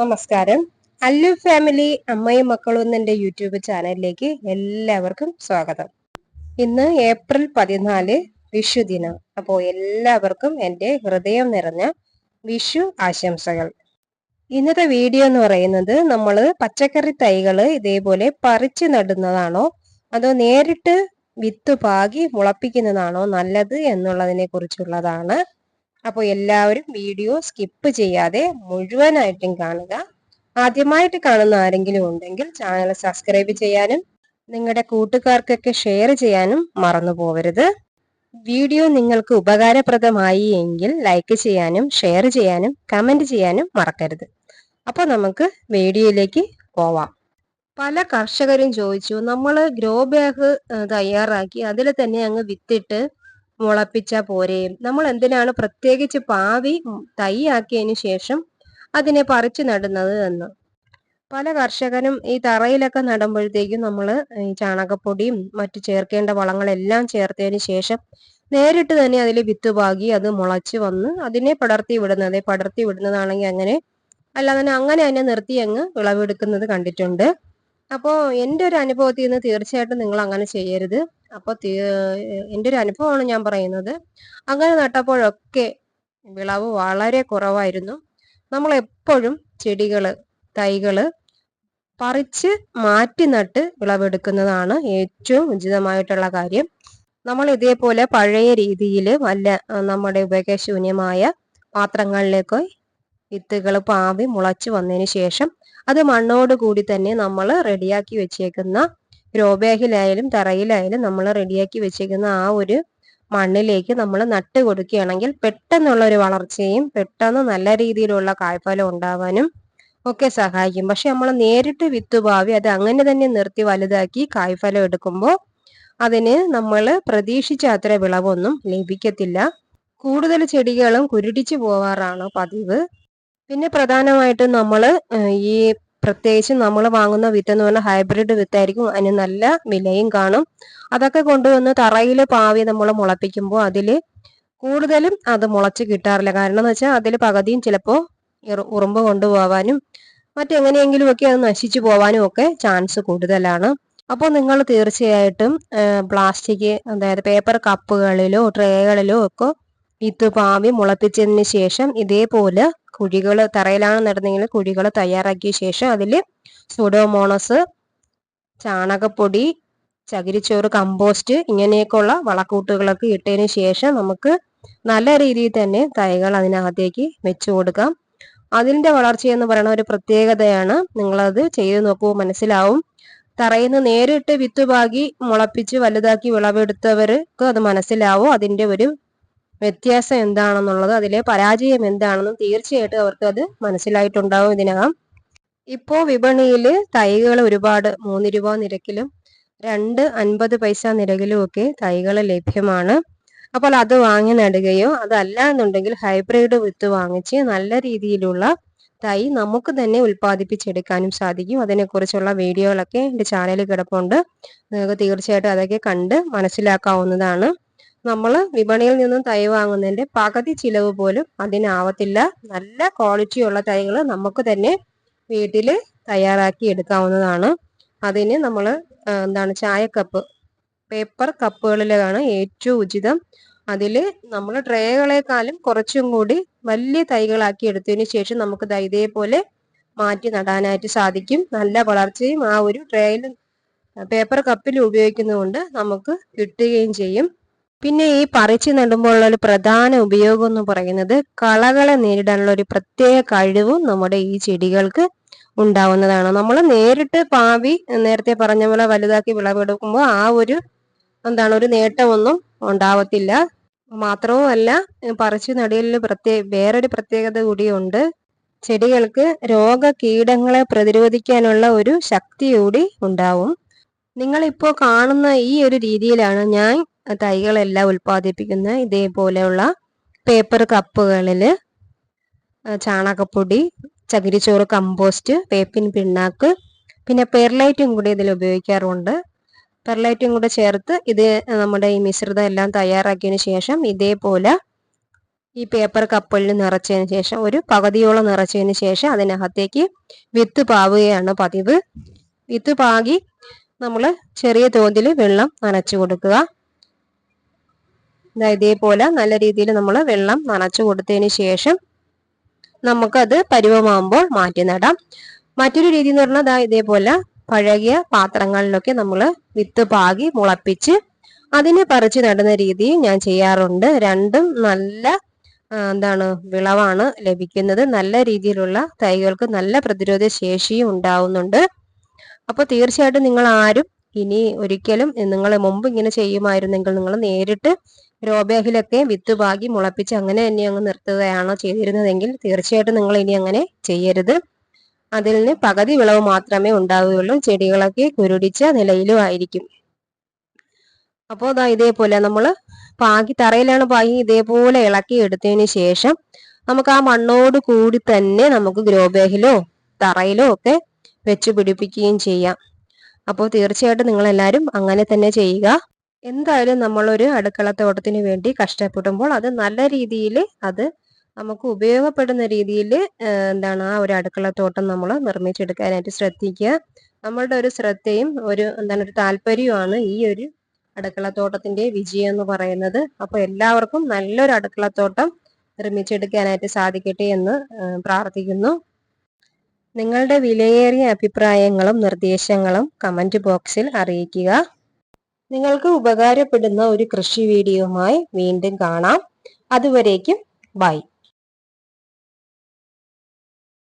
നമസ്കാരം. അല്ലു ഫാമിലി അമ്മയും മക്കളും എന്നെ യൂട്യൂബ് ചാനലിലേക്ക് എല്ലാവർക്കും സ്വാഗതം. ഇന്ന് ഏപ്രിൽ പതിനാല് വിഷു ദിനം. അപ്പോൾ എല്ലാവർക്കും എന്റെ ഹൃദയം നിറഞ്ഞ വിഷു ആശംസകൾ. ഇന്നത്തെ വീഡിയോ എന്ന് പറയുന്നത് നമ്മൾ പച്ചക്കറി തൈകൾ ഇതേപോലെ പറിച്ചു നടുന്നതാണോ? അതോ നേരിട്ട് വിത്ത് പാകി മുളപ്പിക്കുന്നതാണോ നല്ലത് എന്നുള്ളതിനെ കുറിച്ചുള്ളതാണ് അപ്പോൾ എല്ലാവരും വീഡിയോ സ്കിപ്പ് ചെയ്യാതെ മുഴുവനായിട്ടും കാണുക. ആദ്യമായിട്ട് കാണുന്ന ആരെങ്കിലും ഉണ്ടെങ്കിൽ ചാനൽ സബ്സ്ക്രൈബ് ചെയ്യാനും നിങ്ങളുടെ കൂട്ടുകാർക്കൊക്കെ ഷെയർ ചെയ്യാനും മറന്നു പോവരുത്. വീഡിയോ നിങ്ങൾക്ക് ഉപകാരപ്രദമായി എങ്കിൽ ലൈക്ക് ചെയ്യാനും ഷെയർ ചെയ്യാനും കമന്റ് ചെയ്യാനും മറക്കരുത്. അപ്പോൾ നമുക്ക് വീഡിയോയിലേക്ക് പോവാം. പല കർഷകരും ചോദിച്ചു നമ്മൾ ഗ്രോ ബാഗ് തയ്യാറാക്കി അതിൽ തന്നെ അങ്ങ് വിത്തിട്ട് മുളപ്പിച്ച പോരെയും നമ്മൾ എന്തിനാണ് പ്രത്യേകിച്ച് പാവി തൈയാക്കിയതിന് ശേഷം അതിനെ പറിച്ചു നടുന്നത് എന്ന്? പല കർഷകനും ഈ തറയിലൊക്കെ നടുമ്പോഴത്തേക്കും നമ്മൾ ഈ ചാണകപ്പൊടിയും മറ്റു ചേർക്കേണ്ട വളങ്ങളെല്ലാം ചേർത്തതിന് ശേഷം നേരിട്ട് തന്നെ അതിൽ വിത്ത് പാകി അത് മുളച്ച് വന്ന് അതിനെ പടർത്തി വിടുന്നത് പടർത്തി വിടുന്നതാണെങ്കിൽ അങ്ങനെ അല്ലാതെ തന്നെ അങ്ങനെ തന്നെ നിർത്തി അങ്ങ് വിളവെടുക്കുന്നത് കണ്ടിട്ടുണ്ട്. അപ്പോൾ എന്റെ ഒരു അനുഭവത്തിൽ നിന്ന് തീർച്ചയായിട്ടും നിങ്ങൾ അങ്ങനെ ചെയ്യരുത്. അപ്പോൾ എന്റെ ഒരു അനുഭവമാണ് ഞാൻ പറയുന്നത്. അങ്ങനെ നട്ടപ്പോഴൊക്കെ വിളവ് വളരെ കുറവായിരുന്നു. നമ്മൾ എപ്പോഴും ചെടികൾ തൈകൾ പറിച്ച് മാറ്റി നട്ട് വിളവെടുക്കുന്നതാണ് ഏറ്റവും ഉചിതമായിട്ടുള്ള കാര്യം. നമ്മൾ ഇതേപോലെ പഴയ രീതിയിൽ വല്ല നമ്മുടെ ഉപയോഗശൂന്യമായ പാത്രങ്ങളിലേക്ക് വിത്തുകൾ പാവി മുളച്ച് വന്നതിന് ശേഷം അത് മണ്ണോട് കൂടി തന്നെ നമ്മൾ റെഡിയാക്കി വെച്ചേക്കുന്ന ഗ്രോബാഗിലായാലും തറയിലായാലും നമ്മൾ റെഡിയാക്കി വെച്ചേക്കുന്ന ആ ഒരു മണ്ണിലേക്ക് നമ്മൾ നട്ട് കൊടുക്കുകയാണെങ്കിൽ പെട്ടെന്നുള്ള ഒരു വളർച്ചയും പെട്ടെന്ന് നല്ല രീതിയിലുള്ള കായ്ഫലം ഉണ്ടാവാനും ഒക്കെ സഹായിക്കും. പക്ഷെ നമ്മൾ നേരിട്ട് വിത്ത് ഭാവി അത് അങ്ങനെ തന്നെ നിർത്തി വലുതാക്കി കായ്ഫലം എടുക്കുമ്പോൾ അതിന് നമ്മൾ പ്രതീക്ഷിച്ച അത്ര വിളവൊന്നും ലഭിക്കത്തില്ല. കൂടുതൽ ചെടികളും കുരുടിച്ചു പോവാറാണ് പതിവ്. പിന്നെ പ്രധാനമായിട്ടും നമ്മൾ ഈ പ്രത്യേകിച്ച് നമ്മൾ വാങ്ങുന്ന വിത്ത് എന്ന് പറഞ്ഞാൽ ഹൈബ്രിഡ് വിത്തായിരിക്കും അതിന് നല്ല വിലയും കാണും. അതൊക്കെ കൊണ്ടുവന്ന് തറയിൽ പാവി നമ്മൾ മുളപ്പിക്കുമ്പോൾ അതിൽ കൂടുതലും അത് മുളച്ച് കിട്ടാറില്ല. കാരണം എന്ന് വെച്ചാൽ അതിൽ പകുതിയും ചിലപ്പോൾ ഉറുമ്പ് കൊണ്ടുപോകാനും മറ്റെങ്ങനെയെങ്കിലുമൊക്കെ അത് നശിച്ചു പോകാനും ഒക്കെ ചാൻസ് കൂടുതലാണ്. അപ്പോൾ നിങ്ങൾ തീർച്ചയായിട്ടും പ്ലാസ്റ്റിക് അതായത് പേപ്പർ കപ്പുകളിലോ ട്രേകളിലോ ഒക്കെ വിത്ത് പാവി മുളപ്പിച്ചതിന് ശേഷം ഇതേപോലെ കുഴികൾ തറയിലാണ് നടന്നെങ്കിൽ കുഴികൾ തയ്യാറാക്കിയ ശേഷം അതിൽ സുഡോമോണസ് ചാണകപ്പൊടി ചകിരിച്ചോറ് കമ്പോസ്റ്റ് ഇങ്ങനെയൊക്കെയുള്ള വളക്കൂട്ടുകളൊക്കെ ഇട്ടതിന് ശേഷം നമുക്ക് നല്ല രീതിയിൽ തന്നെ തൈകൾ അതിനകത്തേക്ക് വെച്ചു കൊടുക്കാം. അതിന്റെ വളർച്ച എന്ന് പറയുന്ന ഒരു പ്രത്യേകതയാണ്. നിങ്ങളത് ചെയ്തു നോക്കുമ്പോൾ മനസ്സിലാവും. തറയിൽ നിന്ന് നേരിട്ട് വിത്ത് പാകി മുളപ്പിച്ച് വലുതാക്കി വിളവെടുത്തവർക്ക് അത് മനസ്സിലാവും. അതിന്റെ ഒരു വ്യത്യാസം എന്താണെന്നുള്ളത് അതിലെ പരാജയം എന്താണെന്നും തീർച്ചയായിട്ടും അവർക്ക് അത് മനസ്സിലായിട്ടുണ്ടാവും ഇതിനകം. ഇപ്പോ വിപണിയിൽ തൈകൾ ഒരുപാട് മൂന്ന് രൂപ നിരക്കിലും രണ്ട് അൻപത് പൈസ നിരക്കിലും ഒക്കെ തൈകൾ ലഭ്യമാണ്. അപ്പോൾ അത് വാങ്ങി നടുകയോ അതല്ല എന്നുണ്ടെങ്കിൽ ഹൈബ്രിഡ് വിത്ത് വാങ്ങിച്ച് നല്ല രീതിയിലുള്ള തൈ നമുക്ക് തന്നെ ഉൽപ്പാദിപ്പിച്ചെടുക്കാനും സാധിക്കും. അതിനെക്കുറിച്ചുള്ള വീഡിയോകളൊക്കെ എന്റെ ചാനലിൽ കിടപ്പുണ്ട്. നിങ്ങൾക്ക് തീർച്ചയായിട്ടും അതൊക്കെ കണ്ട് മനസ്സിലാക്കാവുന്നതാണ്. നമ്മൾ വിപണിയിൽ നിന്നും തൈ വാങ്ങുന്നതിന്റെ പകുതി ചിലവ് പോലും അതിനാവത്തില്ല നല്ല ക്വാളിറ്റിയുള്ള തൈകൾ നമുക്ക് തന്നെ വീട്ടിൽ തയ്യാറാക്കി എടുക്കാവുന്നതാണ്. അതിന് നമ്മൾ എന്താണ് ചായക്കപ്പ് പേപ്പർ കപ്പുകളിലാണ് ഏറ്റവും ഉചിതം. അതിൽ നമ്മൾ ട്രേകളെക്കാളും കുറച്ചും കൂടി വലിയ തൈകളാക്കി എടുത്തതിന് ശേഷം നമുക്ക് ഇതേപോലെ മാറ്റി നടാനായിട്ട് സാധിക്കും. നല്ല വളർച്ചയും ആ ഒരു ട്രേയിൽ പേപ്പർ കപ്പിൽ ഉപയോഗിക്കുന്നതുകൊണ്ട് നമുക്ക് കിട്ടുകയും ചെയ്യും. പിന്നെ ഈ പറിച്ചു നടുമ്പോഴുള്ള ഒരു പ്രധാന ഉപയോഗം എന്ന് പറയുന്നത് കളകളെ നേരിടാനുള്ള ഒരു പ്രത്യേക കഴിവും നമ്മുടെ ഈ ചെടികൾക്ക് ഉണ്ടാവുന്നതാണ്. നമ്മൾ നേരിട്ട് പാവി നേരത്തെ പറഞ്ഞ പോലെ വലുതാക്കി വിളവെടുക്കുമ്പോൾ ആ ഒരു എന്താണ് ഒരു നേട്ടമൊന്നും ഉണ്ടാവത്തില്ല. മാത്രവുമല്ല പറിച്ചു നടിയലിൽ പ്രത്യേക വേറൊരു പ്രത്യേകത കൂടിയുണ്ട് ചെടികൾക്ക് രോഗ കീടങ്ങളെ പ്രതിരോധിക്കാനുള്ള ഒരു ശക്തി കൂടി ഉണ്ടാവും. നിങ്ങളിപ്പോൾ കാണുന്ന ഈ ഒരു രീതിയിലാണ് ഞാൻ തൈകളെല്ലാം ഉൽപ്പാദിപ്പിക്കുന്ന ഇതേപോലെയുള്ള പേപ്പർ കപ്പുകളിൽ ചാണകപ്പൊടി ചകിരിച്ചോറ് കമ്പോസ്റ്റ് വേപ്പിൻ പിണ്ണാക്ക് പിന്നെ പെർലൈറ്റും കൂടി ഇതിൽ ഉപയോഗിക്കാറുണ്ട്. പെർലൈറ്റും കൂടെ ചേർത്ത് ഇത് നമ്മുടെ ഈ മിശ്രിതം എല്ലാം തയ്യാറാക്കിയതിന് ശേഷം ഇതേപോലെ ഈ പേപ്പർ കപ്പലിൽ നിറച്ചതിന് ശേഷം ഒരു പകുതിയോളം നിറച്ചതിന് ശേഷം അതിനകത്തേക്ക് വിത്ത് പാവുകയാണ് പതിവ്. വിത്ത് പാകി നമ്മൾ ചെറിയ തോതിൽ വെള്ളം നനച്ചു കൊടുക്കുക. ഇതേപോലെ നല്ല രീതിയിൽ നമ്മൾ വെള്ളം നനച്ചു കൊടുത്തതിന് ശേഷം നമുക്കത് പരുവമാകുമ്പോൾ മാറ്റി നടാം. മറ്റൊരു രീതി എന്ന് പറഞ്ഞാൽ ഇതേപോലെ പഴകിയ പാത്രങ്ങളിലൊക്കെ നമ്മൾ വിത്ത് പാകി മുളപ്പിച്ച് അതിനെ പറിച്ച് നടുന്ന രീതി ഞാൻ ചെയ്യാറുണ്ട്. രണ്ടും നല്ല എന്താണ് വിളവാണ് ലഭിക്കുന്നത്. നല്ല രീതിയിലുള്ള തൈകൾക്ക് നല്ല പ്രതിരോധ ശേഷിയും ഉണ്ടാവുന്നുണ്ട്. അപ്പോൾ തീർച്ചയായിട്ടും നിങ്ങൾ ആരും ഇനി ഒരിക്കലും നിങ്ങൾ മുമ്പ് ഇങ്ങനെ ചെയ്യുമായിരുന്നെങ്കിൽ നിങ്ങൾ നേരിട്ട് രോബേഹിലൊക്കെ വിത്ത് പാകി മുളപ്പിച്ച് അങ്ങനെ തന്നെ അങ്ങ് നിർത്തുകയാണോ ചെയ്തിരുന്നതെങ്കിൽ തീർച്ചയായിട്ടും നിങ്ങൾ ഇനി അങ്ങനെ ചെയ്യരുത്. അതിൽ നിന്ന് പകുതി വിളവ് മാത്രമേ ഉണ്ടാവുകയുള്ളൂ. ചെടികളൊക്കെ കുരുടിച്ച നിലയിലും ആയിരിക്കും. അപ്പോൾ അതാ ഇതേപോലെ നമ്മൾ പാകി തറയിലാണ് പാകി ഇതേപോലെ ഇളക്കി എടുത്തതിന് ശേഷം നമുക്ക് ആ മണ്ണോട് കൂടി തന്നെ നമുക്ക് ഗ്രോ ബാഗിലോ തറയിലോ ഒക്കെ വെച്ച് പിടിപ്പിക്കുകയും ചെയ്യാം. അപ്പോൾ തീർച്ചയായിട്ടും നിങ്ങൾ എല്ലാവരും അങ്ങനെ തന്നെ ചെയ്യുക. എന്തായാലും നമ്മളൊരു അടുക്കളത്തോട്ടത്തിന് വേണ്ടി കഷ്ടപ്പെടുമ്പോൾ അത് നല്ല രീതിയിൽ അത് നമുക്ക് ഉപയോഗപ്പെടുന്ന രീതിയിൽ എന്താണ് ആ ഒരു അടുക്കളത്തോട്ടം നമ്മൾ നിർമ്മിച്ചെടുക്കാനായിട്ട് ശ്രദ്ധിക്കുക. നമ്മളുടെ ഒരു ശ്രദ്ധയും ഒരു എന്താണ് ഒരു താല്പര്യവുമാണ് ഈ ഒരു അടുക്കളത്തോട്ടത്തിന്റെ വിജയം എന്ന് പറയുന്നത്. അപ്പോൾ എല്ലാവർക്കും നല്ലൊരു അടുക്കളത്തോട്ടം നിർമ്മിച്ചെടുക്കാനായിട്ട് സാധിക്കട്ടെ എന്ന് പ്രാർത്ഥിക്കുന്നു. നിങ്ങളുടെ വിലയേറിയ അഭിപ്രായങ്ങളും നിർദ്ദേശങ്ങളും കമന്റ് ബോക്സിൽ അറിയിക്കുക. നിങ്ങൾക്ക് ഉപകാരപ്പെടുന്ന ഒരു കൃഷി വീഡിയോയുമായി വീണ്ടും കാണാം. അതുവരേക്കും ബൈ.